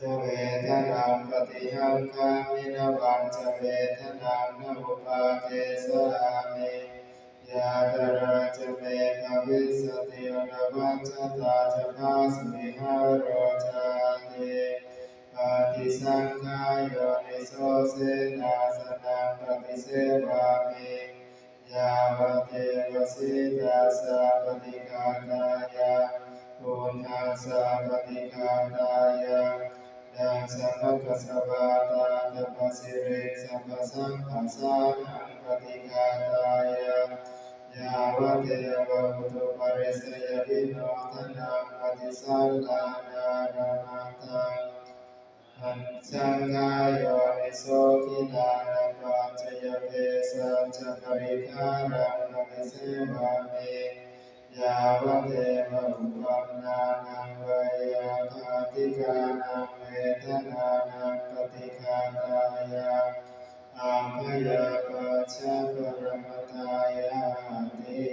จะเวทนาปฏิหังคามินวันจะเวทนานุปาเทสามิยาตระจะเมภวิสติอรวัจตาจะภาสมิหาโรจาเตปฏิสังขายโยนิโสเสนาสนังปฏิเสวามิยาวเทวสิตาสาปฏิกาตายาปุณหาสาปฏิกาตายายังสัมภะสวาตาตัปสิเรสัมปสังฆสานังปฏิกาตายายาวะเทวะมุตุปริสยวิโนทนังปฏิสัลลานานามาตังหันสังฆายโยนิโสทิลานะปัจจยเปสัจจปริคารังปฏิเสวามิยาวะเทวะอุปันนานังเวยาคาติกานังเว ทนานังปฏิคาตายาอาภยาปัจจปรมตายาติ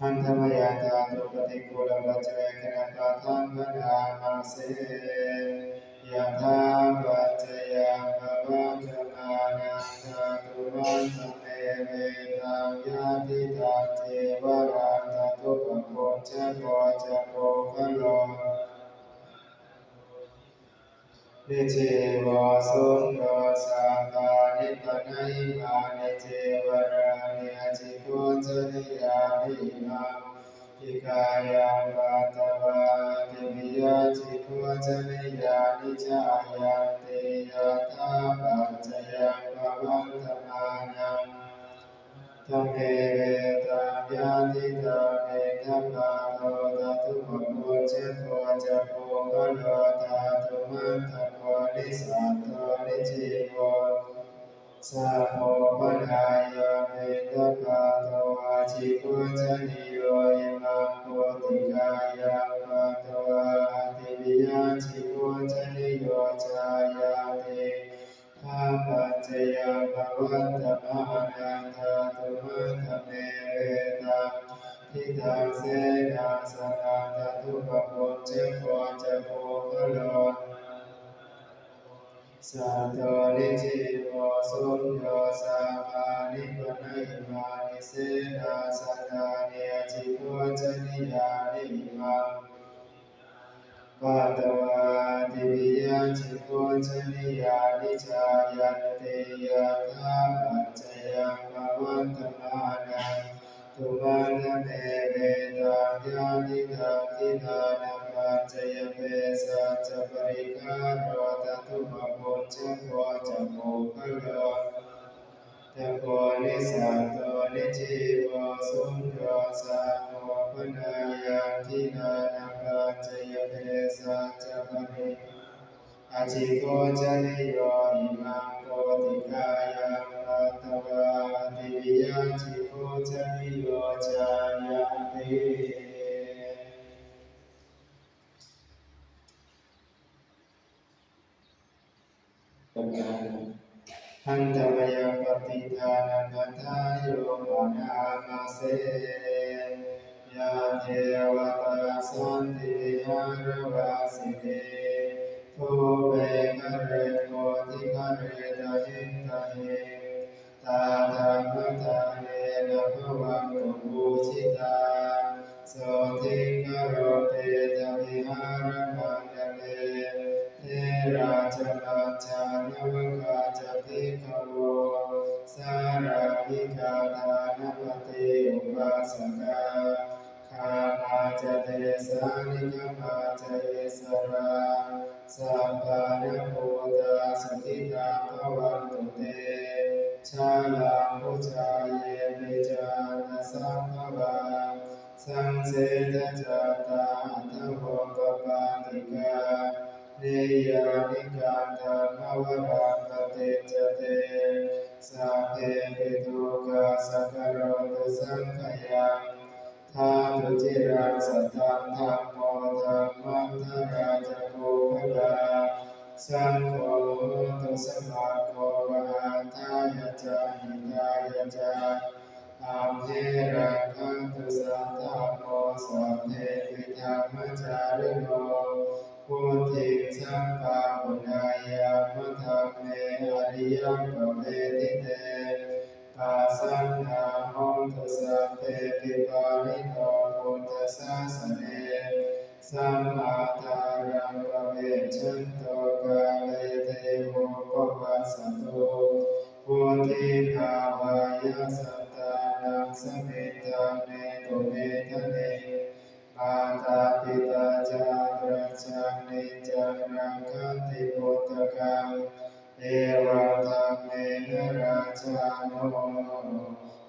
หันธมยาตาตุปฏิกุลปัจเจกนะปะทังพนามาเสยะถาปัจจยาภวัจมานังตาตุวันตเมเวตังยาติตาเทวราตตุปโพชะโพชะโพคะโล นิเจวะสุนโดสาปานิปนัยมานิเจวรานิอจิโกจนิยานิมังอิกายังปะตวะติวิยาจิโกจนิยานิจายันติยะถาปัจจยังภวันตมานังธรรมเอเวตายาติตาเมธรรมาโลตตุปะโพเจโกจะโพกโลตาตุมันต ริสัตโตนิจิโกสัพพปะนายาเมตตาโตอาจิโกจนิโยอิมังโพติกายาปะตอาติวิยาจิโกจนิโยจายาติข้าปัจจยังภวันตมานังทาตุมัตเมเวตังทิทังเสนาสนังตตุปะโพเจโกจโพคะโล สัตโตนิจิโวสุญโยสาภานิปนัยมานิเสนาสนานิอจิโกจนิยานิมังปัตวาติวิยาจิโกจนิยานิจายันติยะธาปัจจยังภวันตมานัง ตุมันเมเวตังยานิทาทิทานัปั จจยเปสัจจปริคาตตุปะจิโตจิวะสุนโยสาโมปนายาทินานาปัจจยเปสัจจปริอาจิโกจนิโยอิมังโพติกายวัตวายาจิโกจนิโยจายาติประการหันตมยังปฏิทานังคันธาโยมนามาเสยาเทวตาสันติวิหารวาสิเนทุเปคะเรโกติคเรตาหิตาหิ ตาธรรมตาเนนะภวังตุบูชิตาโสทิกโรเปตวิหารมันเดเลเทราจปัจจานวกาจติขโวสาราภิกาทานปฏิอุปาสกาขามาจเตสานิกมาจเยสราสัพพานะโพตาสติตาภวันตุเต ชาลาภุชาเยปิจานะสังฆวาสังเสตจาตาทโวปปาติกาเนยานิการธรรมวรังกเตจเตสัพเพปิตุกาสกโรตุสังขยังทาตุจิรังสัตตังธรรมโมธรรมังทราจโกภลา สังโฆตุสมาโควะหันทายะจาหิตายะจาอัมเหรังคันตุสัทธโมสัพเพปิธรรมจาริโนพุทธิสัมปาปุญญามะธรรมเมอริยปเวทิเตปัสสนาหนตุสัพเพปิปานิโนพุทธสาสเน สัมมาทารังปเวชันโตกาเลเทโวปวัสสโตพุทธิภาวายสัตตานังสมิตาเนตุเมทะเนมาตาปิตาจาราจังนิจังรังคันติพุทธกังเอวังธรรมเมนราชาโน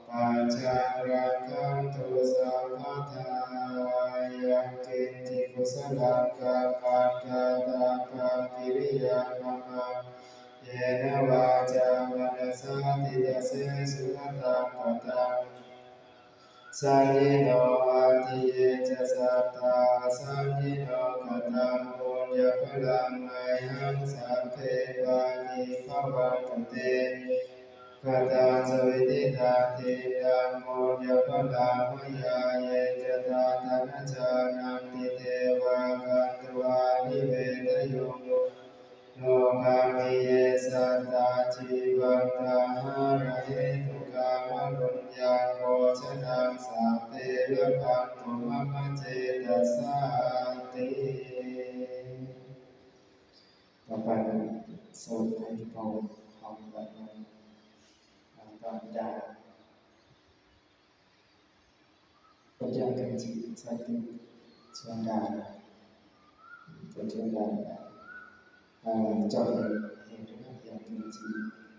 ปัจจารังคันตุสัมปทายังกินติกุสลังกาปังกาตาปังกิริยามะเยนวาจามนัสสาติตเสสุขตังปะตังสันนิโนอาทิเยจะสัตตาสันนิโนกตังปุญญพลังไมหังสัพเพปานิภวันตุเต กตังสวิติตาเทตังปุญญพลังมยาเยจตาธนจานังติเทวากันตวานิเวทโยโลกามิเยสัตตาจีวันตาหาระเหตุกามรุญญาโกชนังสัพเพเรคันตุมะมะเจตสาติต่อไปโซนให้พอทำแบบนั้นตอนดาปัญญากันจิตสติชวนดาปัญญาดา à, cho hệ hệ rất là dạng kinh chỉ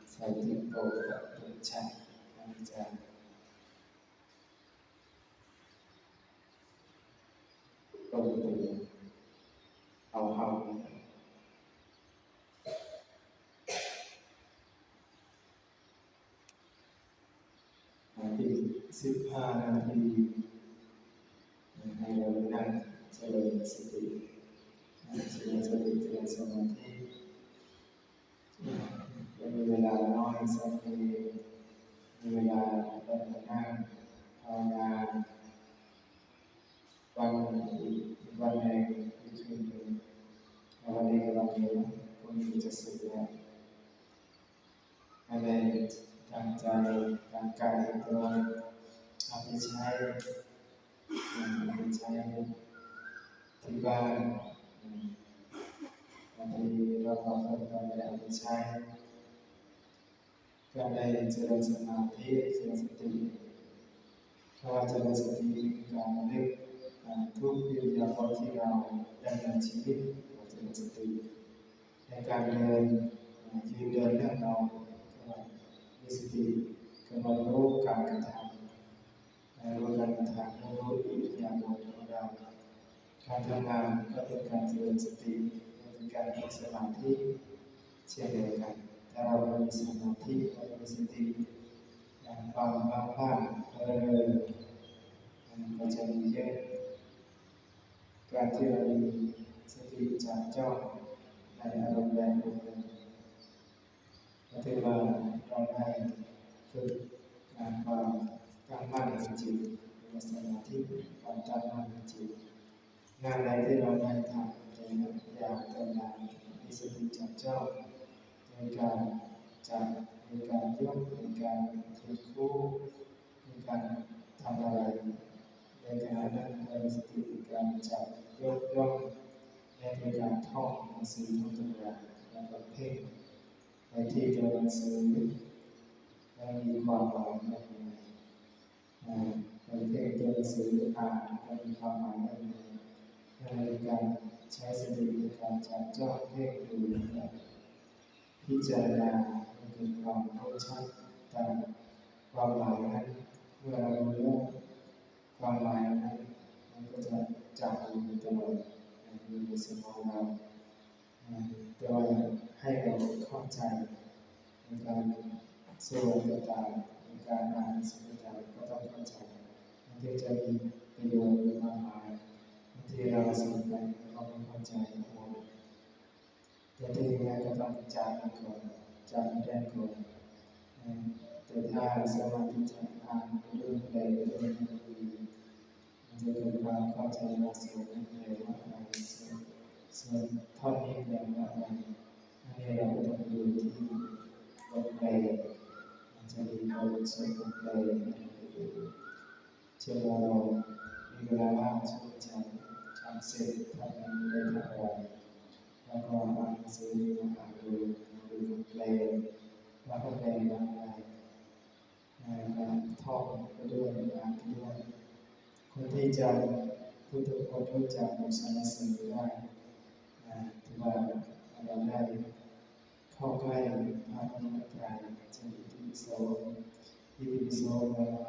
sai tiết độ và tự trạng anh cha công từ hầu hầu à, thì สิบห้านาที ให้เรานั่งเจริญสติเจริญสติเจริญสมาธิมีเวลาน้อยสักทีมีเวลาได้มานั่งภาวน ใจทางกายตัวเอาไปใช้ที่บ้านบางทีเราบางคนก็ไม่ได้เอาไปใช้การได้เจริญสมาธิเจริญสติเพราะว่าเจริญสติการระลึกทุกอิริยาบถที่เราดำเนินชีวิตเราเจริญสติในการเดินยืนเดินนั่งนอนมีสติกำหนดรู้การกระทำ รู้การกระทำรู้อิริยาบถของเราการทำงานก็เป็นการเจริญสติเป็นการฝึกสมาธิเช่นเดียวกันถ้าเรามีสมาธิเรามีสติความบางพลาดเพลินก็จะมีเยอะการที่เรามีสติจับจ้องในอารมณ์แรงบุญก็ถือว่าเราได้ฝึกความ ตั้งมั่นในจิตมีสมาธิความตั้งมั่นในจิตงานใดที่เราได้ทำจะอยากกำลังมีสติจับเจ้องในการจับในการยกในการถือคู่ในการทำอะไรในการนั้นเราสติในการจับยกย่องในการท่องหนังสือท่องตำราแล้วก็เพ่งไปที่ตัวหนังสือแล้วมีความหมายใน ในเพ่งตัวหนังสืออ่านก็มีความหมายในในการใช้สติในการจับจ้องเพ่งดูนะครับพิจารณาเกิดความรู้าชัดตามความหมายนั้นเมื่อเรารู้ความหมายนั้นมันก็จะจับอยู่ในตัวอยู่ในสมองเราโดยให้เราเข้าใจในการสวดต่างใน การอ่านสิ่งต่างก็ต้องเข้าใจมันถึงจะมีประโยชน์มีความหมายบางทีเราสวดไปก็ไม่เข้าใจทั้งหมดแต่ที่ยังไงก็ต้องจำมันก่อนจำมันได้ก่อนแต่ถ้าสมาธิจะอ่านเรื่องใดเรื่องหนึ่งมันจะเกิดความเข้าใจว่าสิ่งนั้นแปลว่าอะไรส่วนส่วนท่อนนี้แปลว่าอะไรอันนี้เราต้องดูที่บทเพลง มันจะมีบทส่วนบทเพลงเชื่อว่าเรามีเวลาว่างช่วงเช้าทำเสร็จทำงานได้ทำอะไรแล้วก็อ่านหนังสือมาอ่านดูดูเพลงแล้วก็แปลบางอะไรการท่องไปด้วยอ่านไปด้วยคนที่จะทุกทุกคนรู้จักบทสรรเสริญได้นะถือว่าเราได้เข้าใกล้พระพุทธเจ้าจะอิติ ปิโสอิติปิโสแปลว่า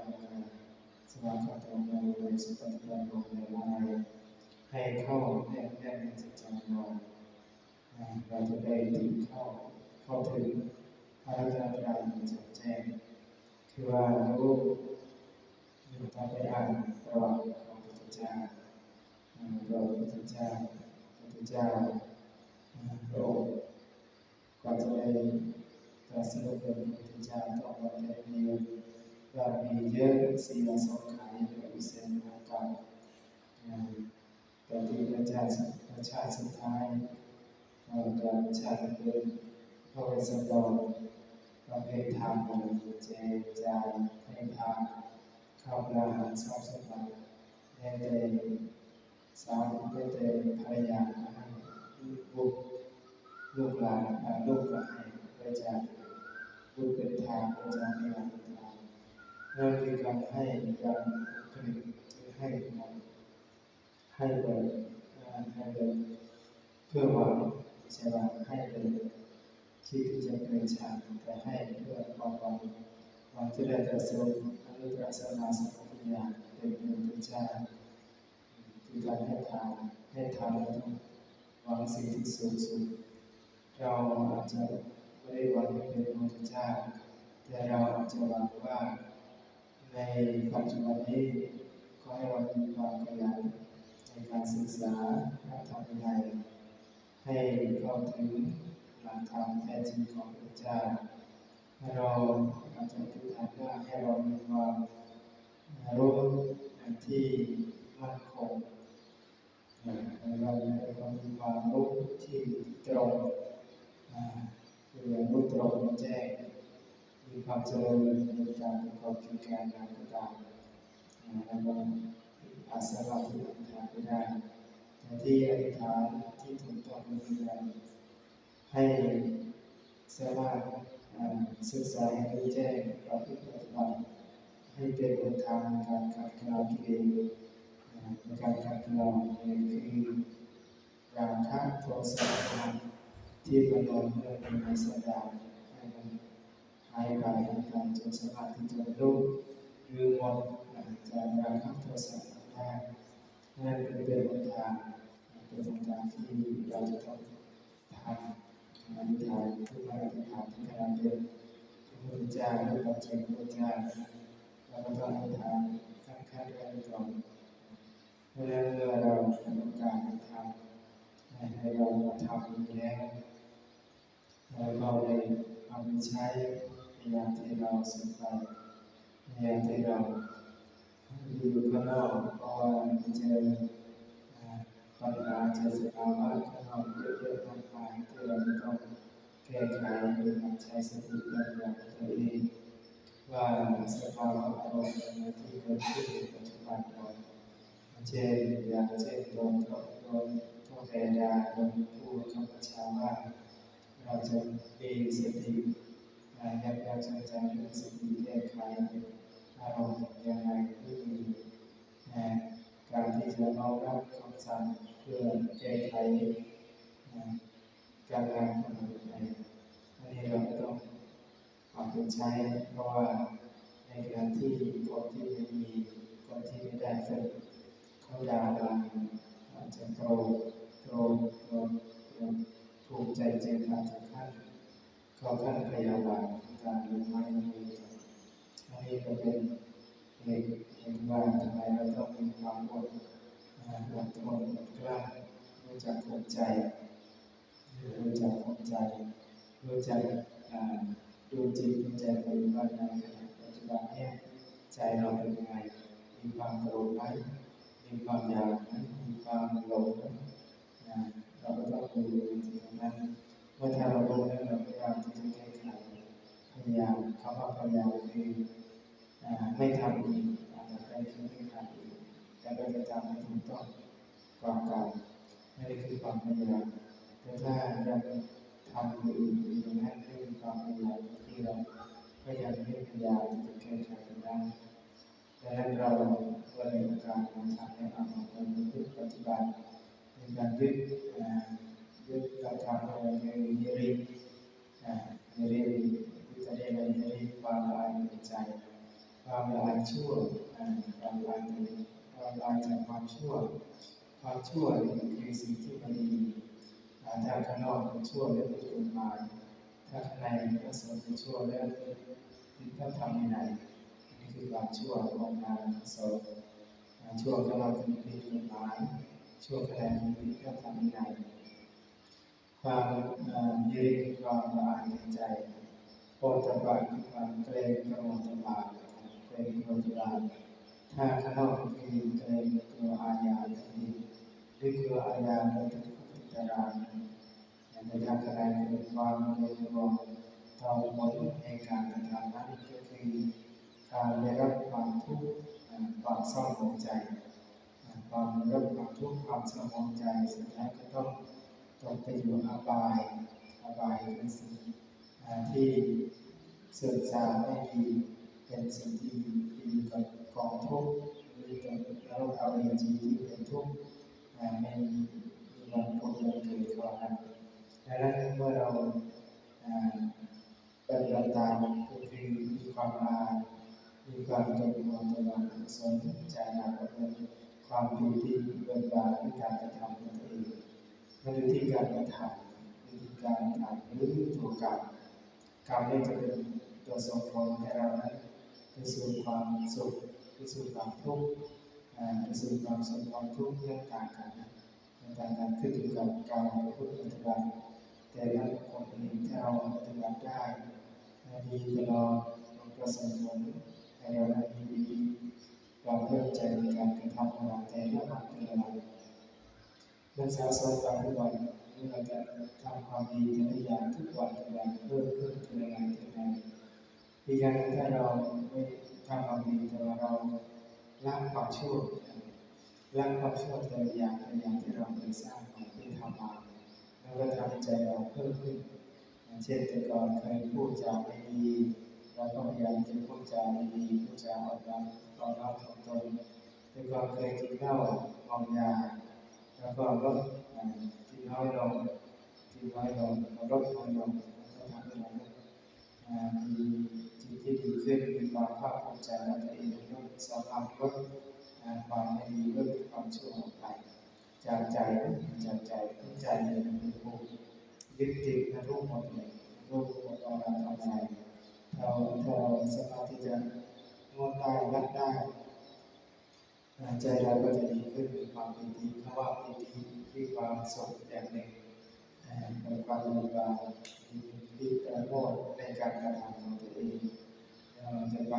สวากขาโตโมโนสุปฏิปันโนแปลว่าอะไรให้เข้าแน่แน่ในจิตใจเรานะเราจะได้ถึงเข้าเข้าถึงพระราชาตรัสแจ่มแจ้งคือว่ารู้อยู่ต่อไปอ่านประวัติของพระพุทธเจ้าอ่าพระพุทธเจ้าพระพุทธเจ้าพระองค์กว่าจะได้ ตรัสรู้เป็นทธเจ้าต้องมาเดียวว่ามีเยอะสี่อสงไขยกับวิเศษมากกับอ่าแต่ที่พระเจ้าพระชาสุดท้ายก็การชาเป็นพระเวสสันดรประเภททานเจจายให้ทานข้าวปลาอาหารทรัพย์สมบัติแม้แต่สามีแม้แต่ภรรยาให้ลูกลูกหลานลูกก็ให้บริจา คลูกเป็นทานบริจาคให้หลานเป็นทานนั่นคือการให้การผลิตคือให้การให้แบบอ่าให้แบบเพื่อหวังใช่ว่าให้เป็นที่จะเป็นชาติแต่ให้เพื่อความหวังหวังที่ได้ตรัสรู้อนุตรสมมาสัมพุทธญาเป็นพระพุทธเจ้าคือการให้ทานให้ทานแล้วต้องหวังสิ่งที่สูงสุดเราอาจจะ ไม่ได้วังให้เป็นพระพุทธเจ้าแต่เราอาจจะหวังว่าในปัจจุบันนี้ขอให้เรามีความขยันในการศึกษาพระธรรมวินัยให้เข้าถึงหลักธรรมแท้จริงของพระเจ้าให้เราอาจจะทุกท่านว่าให้เรามีความรู้ที่มั่นคงอ่าให้เราให้เรามีความรู้ที่ตรง อ่าคือรู้ตรงแจ้งมีความเจริญในการประกอบกิจการงานต่างๆแล้วก็อาสวะที่อธิษฐานไม่ได้แต่ที่อธิษฐานที่ถูกต้องก็คือการให้สามารถศึกษาให้รู้แจ้งประพฤติปฏิบัติให้เป็นบนทางในการขัดเกลากิเลสในการขัดเกลาเนี่ยคือราคะโทสะโมหะ ที่มันนอนเมื่อเป็นในสันดาให้มันหายไปในการจนสมาธิจนรู้หรือหมดอ่าจากราคะโทสะได้นั่นเป็นบนทางเป็นบนทางที่เราจะต้องทำอธิษฐานทุกวันอธิษฐานที่ขณะเดินพระพุทธเจ้ารือปัจเจกพระพุทธเจ้าเราก็ต้องอธิษฐานขั้นขั้นแรกก่อนเมื่อเมื่อเราต้องการทำให้เรามาทำนี้แล้ว เราก็เลยเอาไปใช้ในยามที่เราสนใจในยามที่เราอยู่ข้างนอกเพราะเจอปัญหาเจอสภาวะข้างนอกเยอะๆมากมายที่เราจะต้องแก้ไขโดยการใช้สติปัญญาตัวเองว่าสภาวะอารมณ์ที่เกิดขึ้นในปัจจุบันเราเช่นอย่างเช่นโดนเขาโดนโทษแทนดาโดนผู้คำประชาว่า เราจะมีสติยับยั้งชั่งใจด้วยสติแก้ไขอารมณ์ยังไงที่มีการที่จะน้อมรับคำสั่งเพื่อแก้ไขการงานของเราในอันนี้เราก็ต้องเอาไปใช้เพราะว่าในการที่คนที่ไม่มีคนที่ไม่ได้ฝึกเขาด่าเราอาจจะโกรธโกรธโกรธโกรธ ภูมิใจเจ็บอาจจะขั้นขาขั้นพยาบาทการลงไม้ลงมืออันนี้ก็เป็นเหตุเห็นว่าทำไมเราต้องมีความอดอดทนอดกลั้นรู้จักข่มใจรู้จักข่มใจรู้จักดูจิตดูใจปัจจุบันในขณะปัจจุบันเนี่ยใจเราเป็นยังไงมีความโกรธไหมมีความอยากไหมมีความหลงไหมเราก็ต้องดูจริงๆนะเมื่อทำเรารู้แล้วเราพยายามที่จะแก้ไขพยายามคำว่าพยายามคือไม่ทำอีกอาจจะได้คือไม่ทำอีกแต่เราจะทำให้ถูกต้องก่อนกาไม่ได้คือความพยายามแต่ถ้ายังทำอยู่อีกอย่างนั้นไม่มีความพยายามที่เราก็ยังไม่พยายามที่จะแก้ไขมันได้ดังนั้นเราก็เลยโอกาสมาทำให้เรามาเป็นปฏิบัติ ในการยึดอ่ายึดการทำอะไรในนิริตอ่านิริตยึดจะเรียกว่านิริตความลายในใจ ความลายชั่วความลายความลายจากความชั่ว ความชั่วคือสิ่งที่ไม่ดีถ้าข้างนอกเป็นชั่วแล้วเป็นกฎหมายถ้าข้างในก็สมเป็นชั่วแล้วเป็นพระธรรมวินัยนี่คือความชั่วของงานกุศลอ่าชั่วก็เราเป็นผิดกฎหมาย ชั่วงขณะนี้ก็ทำในความยืนความละอายในใจโอตบะคือความเกรงกลัวตบะเกรงกลัวตบะถ้าข้างนอกคือเกรงกลัวอาญาที่หรือกลัวอาญาในทุกขุตารางในทางการคือความเกรงกลัวต่อผลในการกระทำนั้นก็คือการได้รับความทุกข์ความเศร้าของใจ ความรับความทุกข์ความสมองใจสุดท้ายก็ต้องตกไปอยู่อบายอบายเป็นสิ่งที่เสื่อมทรามไม่ดีเป็นสิ่งที่ดีกับกองทุกข์หรือกับแล้วเอาเองจีที่เป็นทุกข์ไม่มีวันพ้นวันเกิดก่อนนั้นดังนั้นเมื่อเราปฏิบัติตามก็คือมีความอามีความเกรงกลัวต่อบาปสนใจหนักกว่าเดิม ความดีที่เบิกบานด้วยการกระทำตัวเองไม่ดูที่การกระทำวิธีการทำหรือตัวกรรมกรรมนี่จะเป็นตัวส่งผลให้เรานั้นไปสู่ความสุขไปสู่ความทุกข์ไปสู่ความสุขความทุกข์เรื่องต่างกันนะต่างกันขึ้นอยู่กับการพูดปฏิบัติแต่ละคนเองถ้าเราปฏิบัติได้ดีตลอดมันก็ส่งผลให้เราได้ดีดี เริ่มใจในการกระทำของเราแต่ละวันแต่ละวันมันสะสมไปทุกวันเมื่อเราจะทำความดีแต่ละอย่างทุกวันทุกวันเพิ่มขึ้นทีละอย่างทีละอย่างอีกอย่างหนึ่งถ้าเราไม่ทำความดีแต่ว่าเราละความชั่วละความชั่วแต่ละอย่างแต่ละอย่างที่เราเคยสร้างมาที่ทำมาแล้วก็ทำให้ใจเราเพิ่มขึ้น เช่นแต่ก่อนเคยพูดจาไม่ดี เราก็พยายามจะพูดจาดีๆพูดจาอ่อกมาออกมาตรงๆแต่ก่อนเคยกินเหล้าเมายา แล้วก็ลดกินน้อยลงกินน้อยลงลดน้อยลงก็ทำให้เรามีจิตที่ดีขึ้นมีความภาคภูมิใจในตัวเองลดสภาพลดความไม่ดีลดความชั่วออกไปจากใจจากใจใจเนี่ยเป็นผู้ยึดติดในรูปหมดเลยรูปหมดตอนเราทำอะไร เราเราสามารถที่จะงดได้รัดได้ใจเราก็จะดีขึ้นมีความเป็นดีเพราะว่าเป็นดีที่ความสุขอย่างหนึ่งเป็นความมีบาที่ประโมทในการกระทำของตัวเองจะไป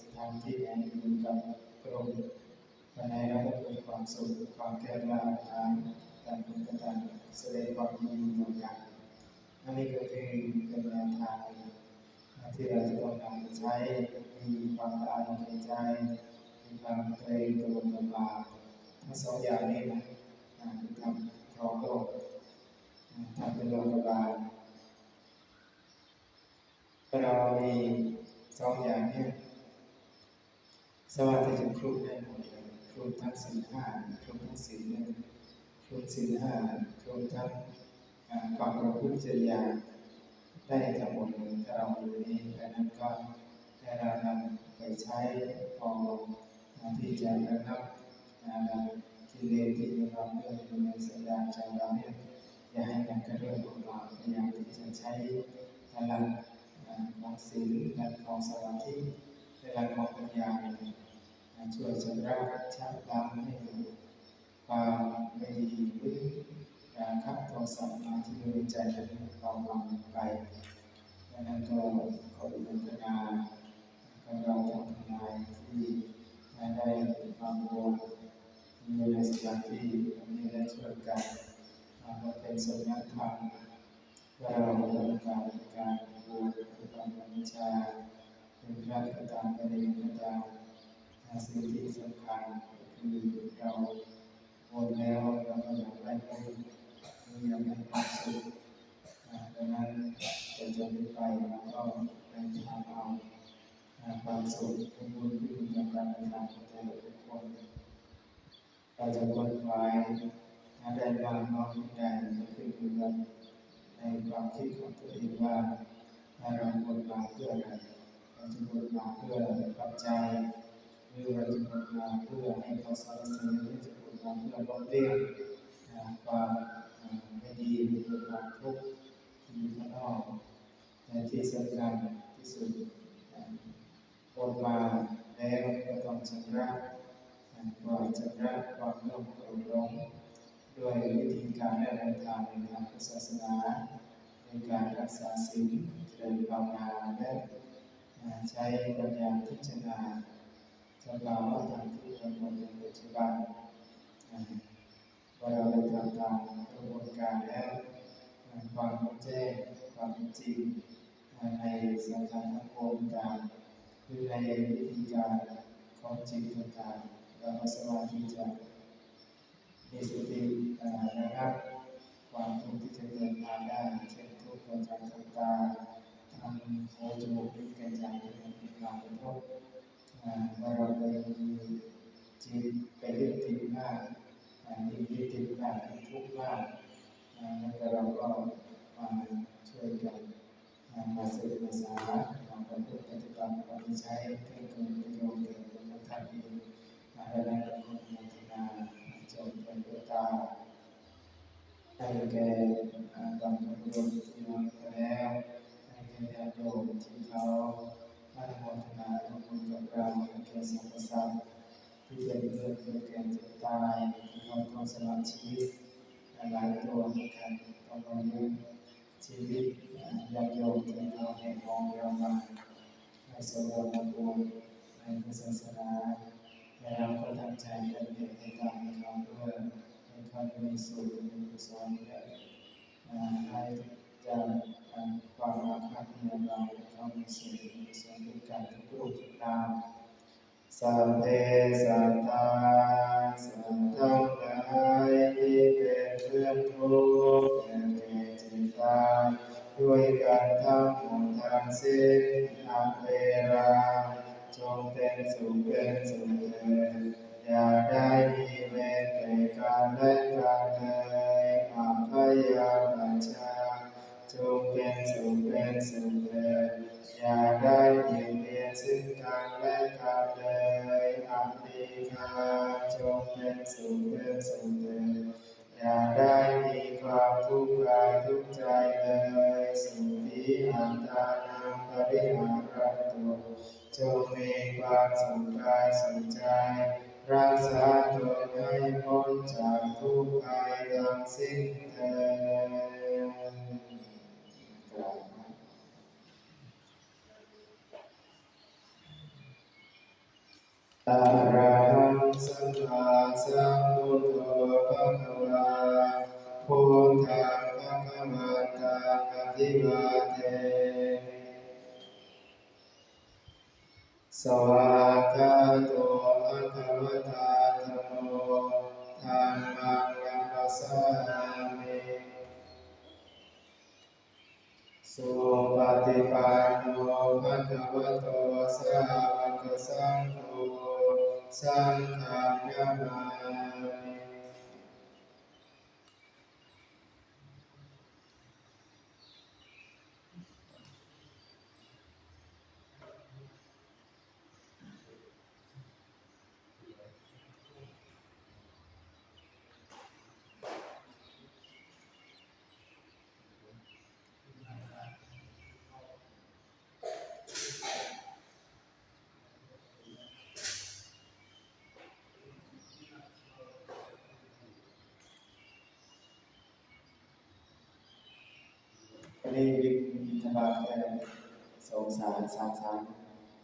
สถานที่ไหนอยู่กับกรมภายในเราก็เกิดความสุขความแก่กล้าทางการเป็นการแสดงความยินดีต่อกันอันนี้ก็คือเป็นแนวทาง ที่เราจะต้องนำไปใช้มีความละอายในใจมีความเกรงกลัวต่อบาปทั้งสองอย่างนี้นะคือทำครองโลกทำเป็นโลกบาลเรามีสองอย่างนี้สวัสดีจะครุได้หมดเลยครุทั้งสี่ห้าครุทั้งสี่หนึ่งครุสี่ห้าครุทั้งความประพฤติจริยา ได้ทั้งหมดเลยถ้าเรามีนี้ดังนั้นก็ให้เรานำไปใช้พอที่จะระงับกิเลสที่มีความเรื่องอยู่ในสัญญาใจเราเนี่ยอย่าให้มันกระเรื่องของเราพยายามที่จะใช้พลังของศีลพลังของสมาธิพลังของปัญญาช่วยชำระชักล้างให้ความไม่ดีหรือ การขับโทสะมาที่อยู่ในใจนั้นเบาบางไปดังนั้นก็ขออนุโมทนากับเราทั้งหลายที่ได้ความรู้มีในสถานที่มีได้ช่วยกันมาเป็นสมณธรรมว่าเราต้องการการบวชเป็นความบัญชาเป็นพระก็ตามเป็นเองก็ตามสิ่งที่สำคัญคือเราบวชแล้วเราก็อยากได้ผล เราอยากได้ความสุขดังนั้นจะจะไม่ไปเราก็ไปทำเอาความสุขเป็นบุญที่มีจากการทำของแต่ละคนเราจะค้นคว้าได้บางน้อยใหญ่ก็ขึ้นอยู่กับในความคิดของตัวเองว่าเราบนมาเพื่ออะไรเราจะบนมาเพื่อปัจจัยหรือเราจะบนมาเพื่อให้เขาสรรเสริญหรือจะบนมาเพื่อลดเลี่ยงความ ดีหรือความทุกข์ที่อยู่ข้างนอกแต่ที่สำคัญที่สุดบนมาแล้วก็ต้องชำระก่อนจะระความโลภโกรธหลงด้วยวิธีการและแนวทางในทางศาสนาในการรักษาศีลเจริญภาวนาและใช้ปัญญาพิจารณาสภาวะธรรมที่ปรากฏในปัจจุบัน ว่าเราได้ทำตามกระบวนการแล้วความเข้าใจความจริงในสังขารทั้งปวงต่างคือในวิธีการของจิตต่างๆเราสามารถที่จะมีสตินะครับความทุกข์ที่จะเกิดมาได้เช่นทุกข์จากทางตาทางหูจมูกลิ้นกายใจเป็นการกระทบเมื่อเราไปมีจิตไปยึดติดมาก มียึดติดมากทุกข์มากแล้วเราก็มาช่วยกันมาศึกษามาประพฤติปฏิบัติปฏิใช้เกิดประโยชน์แก่ทุกท่านเองอาจารย์คุณมุทนาจงเป็นตัวตาให้แก่กำลังรวมที่นอนแล้วให้แก่ญาติโยมที่เขาไม่โมทนาทำบุญกับเราให้แก่สรรพสัตว์ที่เป็นเพื่อนเกิดแก่เจ็บตาย เขาต้องสละชีวิตหลายตัวเหมือนกันต้องมาเลี้ชีวิตญาติโยมที่เขาแห่งมองเรามาในสวรรค์บุญในพุทธศาสนาแล้วก็ตั้งใจจะเรียนให้ตามเขาเพื่อให้เขามมีสูตรมีกุศลและให้จะความรักพักในเราเขามีสูตรมีกุศลด้วยกันทุกรูปทุกนาม สัพเพสัตตาสัตว์ทั้งหลายที่เป็นเพื่อนทุกข์แก่เวจิตาด้วยการทำบุญทางสิ้นอาเวราจงเป็นสุขเป็นสุขเถิดอย่าได้มีเวรแก่การและการเลยอาภยาปัญชา จงเป็นสุขเป็นสุขเถิดอย่าได้เบียดเบียนซึ่งกันและกันเลยอัตติคาจงเป็นสุขเป็นสุขเถิด สวากาโตอะคะวะตาธโมทานมังนัมมัสามิสุปฏิปันโนภะคะวะโตสาวกสังโฆสังฆังนามามิ ได้วิบินทบาทแค่สองสามสามสาม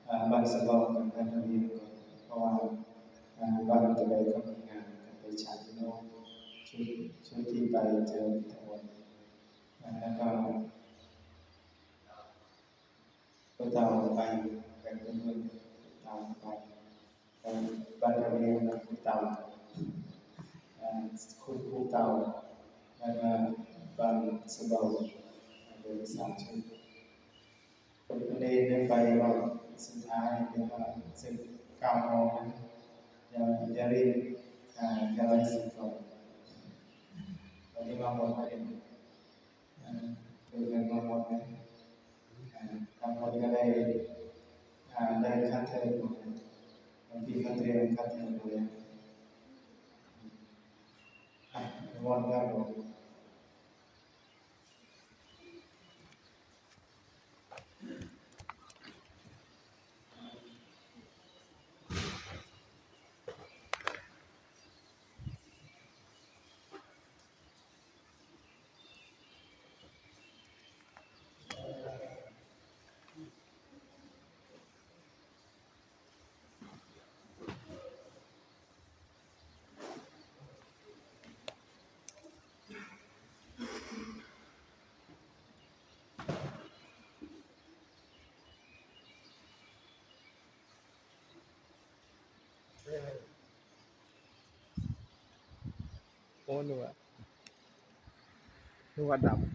อ่าบันสลองกันกันทวีก่อนเพราะว่าอ่าวันจะไปกับงานกันไปชาติโน่นชุดชุดที่ไปเจอทั้งหมดแล้วก็ตัวเต่าไปกันเพื่อนตาไปไปบ้านเราเรียนนะคุณเตาคุณครูเตาแล้วก็บ้านสะเบา เดินสามชื่อคนคนนี้ได้ไปรอบสุดท้ายเดี๋ยวว่าสิบเก้าโมงนะอย่าอย่ารีบอ่าอย่าไว้สิบก่อนวันนี้มาหมดแล้วเองอ่าคือเงินมาหมดนะอ่าทำหมดก็ได้ได้ค่าเทอมหมดเลยบางทีก็เตรียมค่าเทอมเลยอะหมดแล้วผม โอ้หนูอะหนูว่าดำ